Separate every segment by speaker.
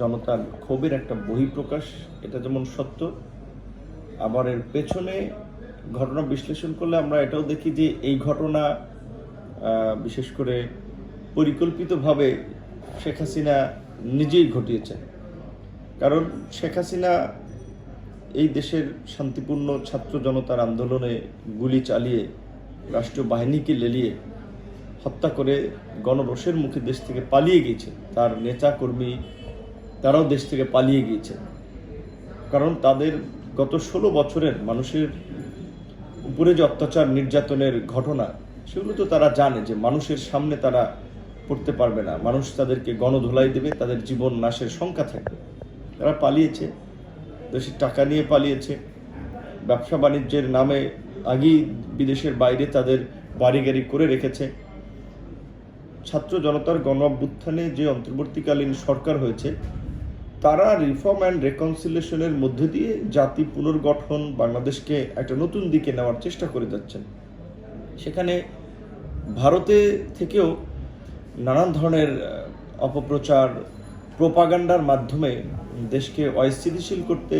Speaker 1: জনতার ক্ষোভের একটা বহিঃপ্রকাশ, এটা যেমন সত্য, আবার এর পেছনে ঘটনা বিশ্লেষণ করলে আমরা এটাও দেখি যে এই ঘটনা বিশেষ করে পরিকল্পিতভাবে শেখ হাসিনা নিজেই ঘটিয়েছেন কারণ শেখ হাসিনা এই দেশের শান্তিপূর্ণ ছাত্র জনতার আন্দোলনে গুলি চালিয়ে রাষ্ট্রীয় বাহিনীকে লেলিয়ে হত্যা করে গণরোষের মুখে দেশ থেকে পালিয়ে গিয়েছে। তার নেতা কর্মী তারাও দেশ থেকে পালিয়ে গিয়েছে। কারণ তাদের গত ষোলো বছরের মানুষের উপরে যে অত্যাচার, নির্যাতনের ঘটনা, সেগুলো তো তারা জানে যে মানুষের সামনে তারা পড়তে পারবে না। মানুষ তাদেরকে গণধোলাই দেবে, তাদের জীবন নাশের সংখ্যা থাকবে। তারা পালিয়েছে, দেশের টাকা নিয়ে পালিয়েছে। ব্যবসা বাণিজ্যের নামে আগেই বিদেশের বাইরে তাদের বাড়ি গাড়ি করে রেখেছে। ছাত্র জনতার গণ যে অন্তর্বর্তীকালীন সরকার হয়েছে তারা রিফর্ম অ্যান্ড রেকনসিলেশনের মধ্যে দিয়ে জাতি পুনর্গঠন বাংলাদেশকে একটা নতুন দিকে নেওয়ার চেষ্টা করে যাচ্ছেন। সেখানে ভারতে থেকেও নানান ধরনের অপপ্রচার, প্রোপাগান্ডার মাধ্যমে দেশকে অস্থিতিশীল করতে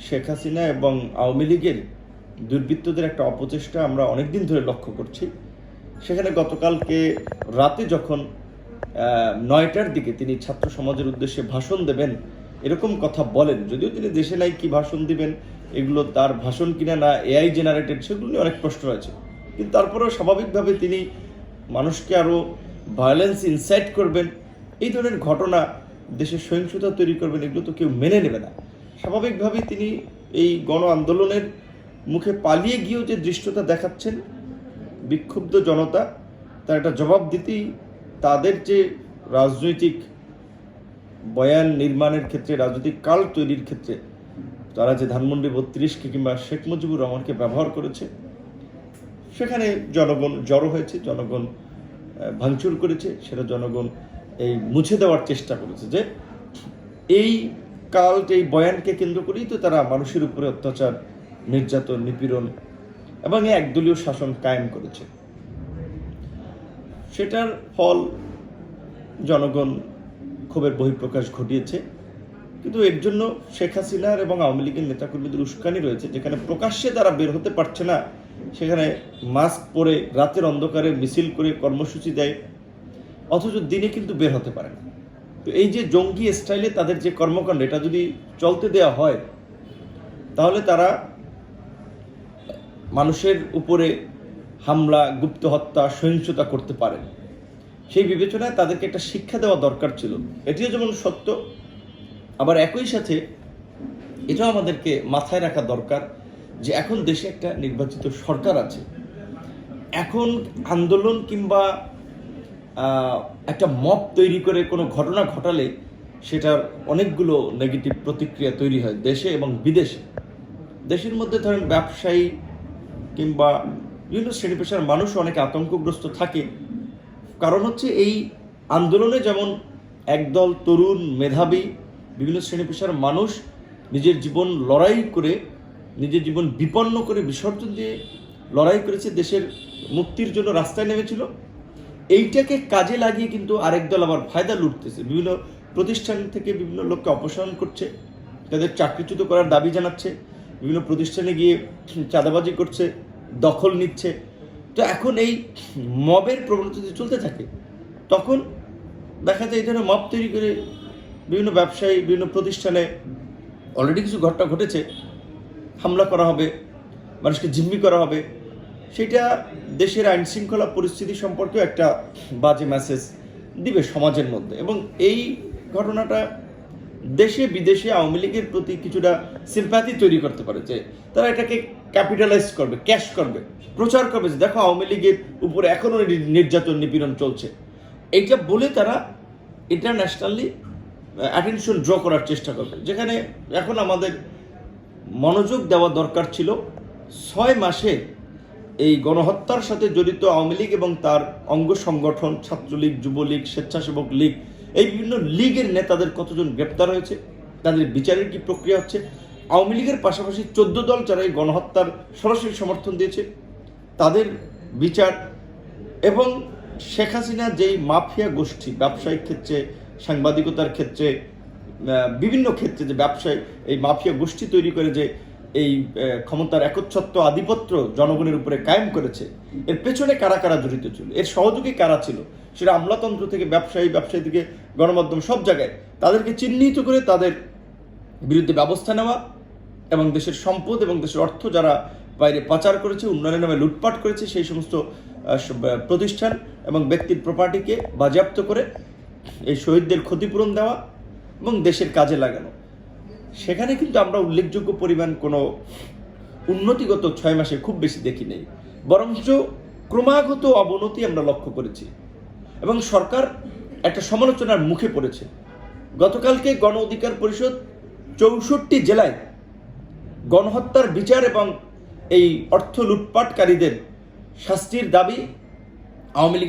Speaker 1: শেখ হাসিনা এবং আওয়ামী লীগের দুর্বৃত্তদের একটা অপচেষ্টা আমরা অনেকদিন ধরে লক্ষ্য করছি। সেখানে গতকালকে রাতে যখন নয়টার দিকে তিনি ছাত্র সমাজের উদ্দেশ্যে ভাষণ দেবেন, এরকম কথা বলেন। যদিও তিনি দেশে নাই কি ভাষণ দিবেন, এগুলো তার ভাষণ কিনা না এআই জেনারেটেড সেগুলো নিয়ে অনেক প্রশ্ন আছে। কিন্তু তারপরেও স্বাভাবিকভাবে তিনি মানুষকে আরও ভায়োলেন্স ইনসাইট করবেন, এই ধরনের ঘটনা দেশের সহিংসতা তৈরি করবেন, এগুলো তো কেউ মেনে নেবে না। স্বাভাবিকভাবেই তিনি এই গণ আন্দোলনের মুখে পালিয়ে গিয়েও যে দৃষ্টতা দেখাচ্ছেন, বিক্ষুব্ধ জনতা, তার একটা জবাব দিতেই তাদের যে রাজনৈতিক বয়ান নির্মাণের ক্ষেত্রে, রাজনৈতিক কাল তৈরির ক্ষেত্রে, তারা যে ধানমন্ডি বত্রিশকে কিংবা শেখ মুজিবুর রহমানকে ব্যবহার করেছে, সেখানে জনগণ জড়ো হয়েছে, জনগণ ভাঙচুর করেছে, সেটা জনগণ, এই, মুছে দেওয়ার চেষ্টা করেছে যে এই কাল এই বয়ানকে কেন্দ্র করেই তো তারা মানুষের উপরে অত্যাচার, নির্যাতন, নিপীড়ন এবং এই একদলীয় শাসন কায়েম করেছে। সেটার ফল জনগণ ক্ষোভের বহিঃপ্রকাশ ঘটিয়েছে। কিন্তু এর জন্য শেখ হাসিনার এবং আওয়ামী লীগের নেতাকর্মীদের উস্কানি রয়েছে, যেখানে প্রকাশ্যে তারা বের হতে পারছে না। সেখানে মাস্ক পরে রাতের অন্ধকারে মিছিল করে কর্মসূচি দেয়, অথচ দিনে কিন্তু বের হতে পারে না। তো এই যে জঙ্গি স্টাইলে তাদের যে কর্মকাণ্ড, এটা যদি চলতে দেওয়া হয়, তাহলে তারা মানুষের উপরে হামলা, গুপ্ত হত্যা, সহিংসতা করতে পারেন। সেই বিবেচনায় তাদেরকে একটা শিক্ষা দেওয়া দরকার ছিল। এটিও যেমন সত্য, আবার একই সাথে এটাও আমাদেরকে মাথায় রাখা দরকার যে এখন দেশে একটা নির্বাচিত সরকার আছে। এখন আন্দোলন কিংবা একটা মব তৈরি করে কোনো ঘটনা ঘটালে সেটার অনেকগুলো নেগেটিভ প্রতিক্রিয়া তৈরি হয় দেশে এবং বিদেশে। দেশের মধ্যে ধরেন ব্যবসায়ী কিংবা বিভিন্ন শ্রেণি পেশার মানুষ অনেক আতঙ্কগ্রস্ত থাকে। কারণ হচ্ছে এই আন্দোলনে যেমন একদল তরুণ মেধাবী বিভিন্ন শ্রেণি পেশার মানুষ নিজের জীবন লড়াই করে, নিজের জীবন বিপন্ন করে বিসর্জন দিয়ে লড়াই করেছে, দেশের মুক্তির জন্য রাস্তায় নেমেছিল। এইটাকে কাজে লাগিয়ে কিন্তু আরেক দল আবার ফায়দা লুটতেছে। বিভিন্ন প্রতিষ্ঠান থেকে বিভিন্ন লোককে অপসারণ করছে, তাদের চাকরিচ্যুত করার দাবি জানাচ্ছে, বিভিন্ন প্রতিষ্ঠানে গিয়ে চাঁদাবাজি করছে দখল নিচ্ছে। তো এখন এই মবের প্রবণতা যদি চলতে থাকে, তখন দেখা যায় এই ধরনের মব তৈরি করে বিভিন্ন ব্যবসায়ী, বিভিন্ন প্রতিষ্ঠানে অলরেডি কিছু ঘটনা ঘটেছে। হামলা করা হবে, মানুষকে জিম্মি করা হবে। সেটা দেশের আইন শৃঙ্খলা পরিস্থিতি সম্পর্কেও একটা বাজে মেসেজ দিবে সমাজের মধ্যে। এবং এই ঘটনাটা দেশে বিদেশে আওয়ামী লীগের প্রতি কিছুটা সিম্প্যাথি তৈরি করতে পারে যে তারা এটাকে ক্যাপিটালাইজ করবে ক্যাশ করবে, প্রচার করবে যে দেখো আওয়ামী লীগের উপরে এখনও নির্যাতন, নিপীড়ন চলছে। এইটা বলে তারা ইন্টারন্যাশনালি অ্যাটেনশন ড্র করার চেষ্টা করবে। যেখানে এখন আমাদের মনোযোগ দেওয়া দরকার ছিল, ছয় মাসে এই গণহত্যার সাথে জড়িত আওয়ামী লীগ এবং তার অঙ্গ সংগঠন, ছাত্রলীগ, যুবলীগ, স্বেচ্ছাসেবক লীগ, এই বিভিন্ন লীগের নেতাদের কতজন গ্রেপ্তার হয়েছে, তাদের বিচারের কি প্রক্রিয়া হচ্ছে আওয়ামী লীগের পাশাপাশি চোদ্দ দল যারা এই গণহত্যার সরাসরি সমর্থন দিয়েছে, তাদের বিচার এবং শেখ হাসিনা যেই মাফিয়া গোষ্ঠী, ব্যবসায়িক ক্ষেত্রে, সাংবাদিকতার ক্ষেত্রে বিভিন্ন ক্ষেত্রে যে ব্যবসায় এই মাফিয়া গোষ্ঠী তৈরি করে যে এই ক্ষমতার একচ্ছত্ব আধিপত্য জনগণের উপরে কায়েম করেছে, এর পেছনে কারা কারা জড়িত ছিল? এর সহযোগী কারা ছিল? সেটা আমলাতন্ত্র থেকে, ব্যবসায়ী ব্যবসায়ী থেকে, গণমাধ্যম সব জায়গায় তাদেরকে চিহ্নিত করে তাদের বিরুদ্ধে ব্যবস্থা নেওয়া এবং দেশের সম্পদ এবং দেশের অর্থ যারা বাইরে পাচার করেছে, উন্নয়নের নামে লুটপাট করেছে, সেই সমস্ত প্রতিষ্ঠান এবং ব্যক্তির প্রপার্টিকে বাজেয়াপ্ত করে এই শহীদদের ক্ষতিপূরণ দেওয়া এবং দেশের কাজে লাগানো। সেখানে কিন্তু আমরা উল্লেখযোগ্য পরিমাণ কোনো উন্নতিগত ছয় মাসে খুব বেশি দেখি নেই। বরঞ্চ ক্রমাগত অবনতি আমরা লক্ষ্য করেছি এবং সরকার একটা সমালোচনার মুখে পড়েছে। গতকালকে গণ অধিকার পরিষদ চৌষট্টি জেলায় গণহত্যার বিচার এবং এই অর্থ লুটপাটকারীদের শাস্তির দাবি আওয়ামী লীগ